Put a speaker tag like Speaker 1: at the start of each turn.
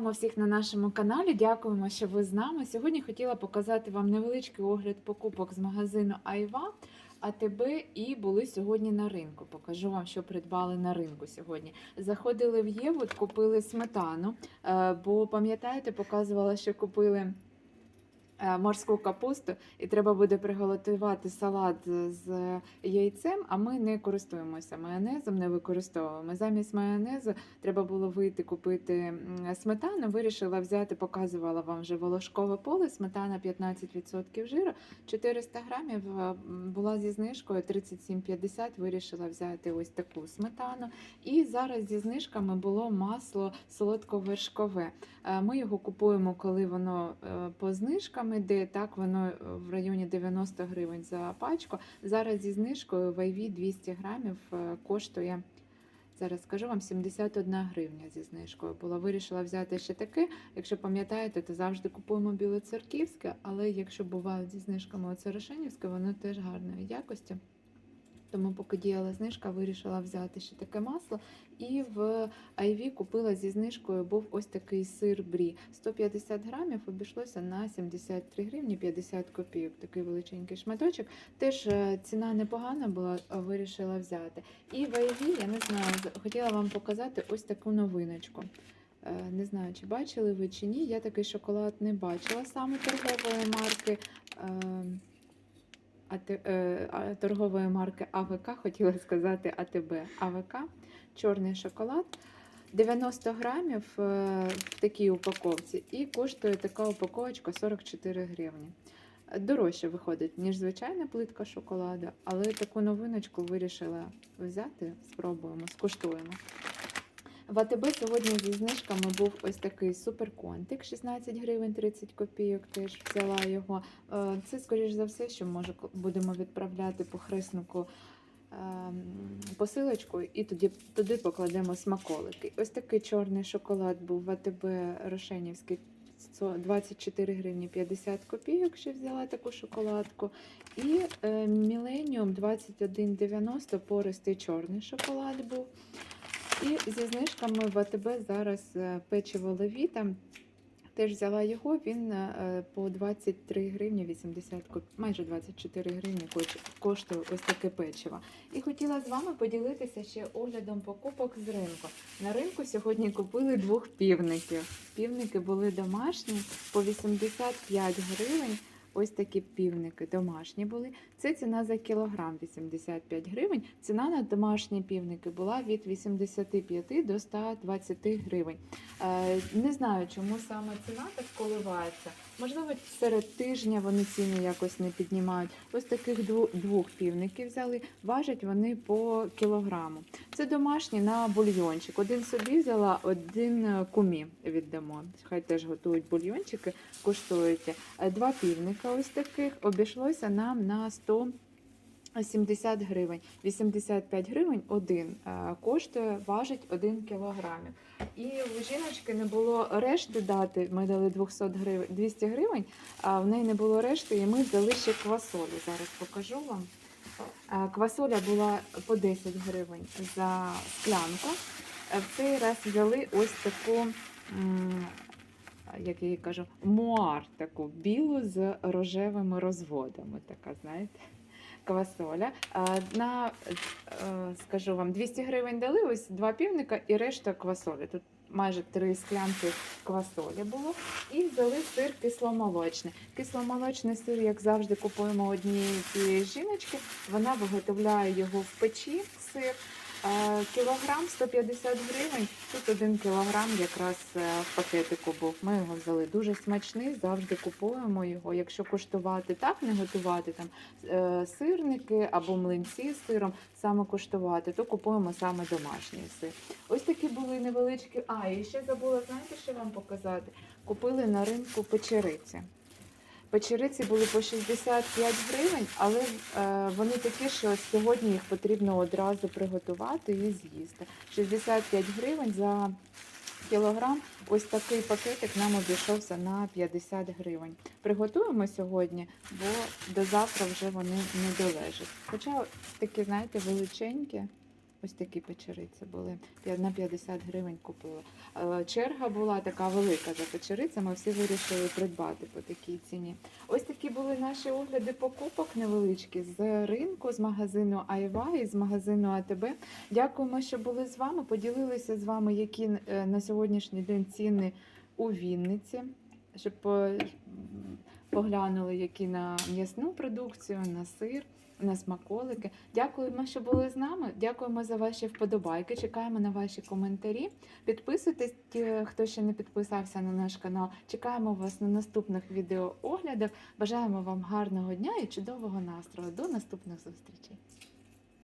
Speaker 1: Вітаємо всіх на нашому каналі. Дякуємо, що ви з нами. Сьогодні хотіла показати вам невеличкий огляд покупок з магазину Айва. АТБ і були сьогодні на ринку. Покажу вам, що придбали на ринку сьогодні. Заходили в Єву, купили сметану, е, бо пам'ятаєте, показувала, що купили морську капусту, і треба буде приготувати салат з яйцем, а ми не користуємося майонезом, не використовуємо. Замість майонезу треба було вийти купити сметану. Вирішила взяти, показувала вам вже волошкове поле, сметана 15% жиру, 400 грамів е, була зі знижкою 37,50. Вирішила взяти ось таку сметану. І зараз зі знижками було масло солодковершкове. Е, Ми його купуємо, коли воно е, по знижкам іде. Так воно е, в районі 90 гривень за пачку. Зараз зі знижкою в IV 200 грамів е, коштує. Зараз скажу вам 71 гривня зі знижкою. Була вирішила взяти ще таке. Якщо пам'ятаєте, то завжди купуємо білоцерківське, але якщо бувають зі знижками оце воно теж гарної якості. Тому, поки діяла знижка, вирішила взяти ще таке масло. І в Айві купила зі знижкою був ось такий сир брі. 150 грамів обійшлося на 73 гривні 50 копійок. Такий величенький шматочок. Теж е, ціна непогана була, вирішила взяти. І в Айві, я не знаю, хотіла вам показати ось таку новиночку. Е, Не знаю, чи бачили ви чи ні. Я такий шоколад не бачила саме торгової марки. Е, торгової марки АВК, хотіла сказати АТБ. АВК, чорний шоколад. 90 грамів е, в такій упаковці, і коштує така упаковочка 44 гривні. Дорожче виходить, ніж звичайна плитка шоколаду, але таку новиночку вирішила взяти, спробуємо, скуштуємо. В АТБ сьогодні зі знижками був ось такий суперконтик 16 гривень 30 копійок. Теж взяла його. Е, Це, скоріш за все, що може будемо відправляти по хреснику ем, посилочку, і тоді туди покладемо смаколики. Ось такий чорний шоколад був в АТБ Рошенівський. 24 гривні 50 копійок, ще взяла таку шоколадку. І Millennium 21,90 пористий чорний шоколад був. І зі знижками в АТБ зараз е, печиво Левіта. Теж взяла його, він е, по 23 гривні 80 майже 24 гривні коштує ось таке печиво. І хотіла з вами поділитися ще оглядом покупок з ринку. На ринку сьогодні купили двох півників. Півники були домашні по 85 гривень. Ось такі півники домашні були. Це ціна за кілограм 85 гривень. Ціна на домашні півники була від 85 до 120 гривень. Е, Не знаю, чому саме ціна так коливається. Можливо, серед тижня вони ціни якось не піднімають. Ось таких двох півників взяли. Важать вони по кілограму. Це домашні на бульйончик. Один собі взяла, один е, кумі віддамо. Хай теж готують бульйончики, коштують. Е, Два півника ось таких обійшлося нам на 170 гривень. 85 гривень один е, коштує, важить 1 кілограмів. І у жіночки не було решти дати. Ми дали 200 гривень, 200 гривень, а в неї не було решти, і ми взяли ще квасолі. Зараз покажу вам. Е, Квасоля була по 10 гривень за склянку. Е, В цей раз взяли ось таку, як я їй кажу, муар таку білу з рожевими розводами. Така, знаєте, квасоля. На, е, скажу вам, 200 гривень дали, ось два півника і решта квасолі. Тут майже три склянки квасолі було. І взяли сир кисломолочний. Кисломолочний сир, як завжди, купуємо однієї цієї жіночки. Вона виготовляє його в печі сир. Е, Кілограм 150 гривень. Тут один кілограм якраз е, в пакетику був. Ми його взяли. Дуже смачний, завжди купуємо його. Якщо куштувати так, не готувати там е, сирники або млинці з сиром, саме куштувати, то купуємо саме домашній сир. Ось такі були невеличкі. А, і ще забула, знаєте, що вам показати? Купили на ринку печериці. Печериці були по 65 гривень, але е, вони такі, що сьогодні їх потрібно одразу приготувати і з'їсти. 65 гривень за кілограм. Ось такий пакетик нам обійшовся на 50 гривень. Приготуємо сьогодні, бо до завтра вже вони не долежать. Хоча такі, знаєте, величенькі. Ось такі печериці були. Я на 50 гривень купила. Е, Черга була така велика за печерицями, всі вирішили придбати по такій ціні. Ось такі були наші огляди покупок невеличкі з ринку, з магазину Айва і з магазину АТБ. Дякуємо, що були з вами. Поділилися з вами, які е, на сьогоднішній день ціни у Вінниці, щоб по- поглянули, які на м'ясну продукцію, на сир. На смаколики. Дякуємо, що були з нами. Дякуємо за ваші вподобайки. Чекаємо на ваші коментарі. Підписуйтесь, ті, хто ще не підписався на наш канал. Чекаємо вас на наступних відеооглядах. Бажаємо вам гарного дня і чудового настрою. До наступних зустрічей.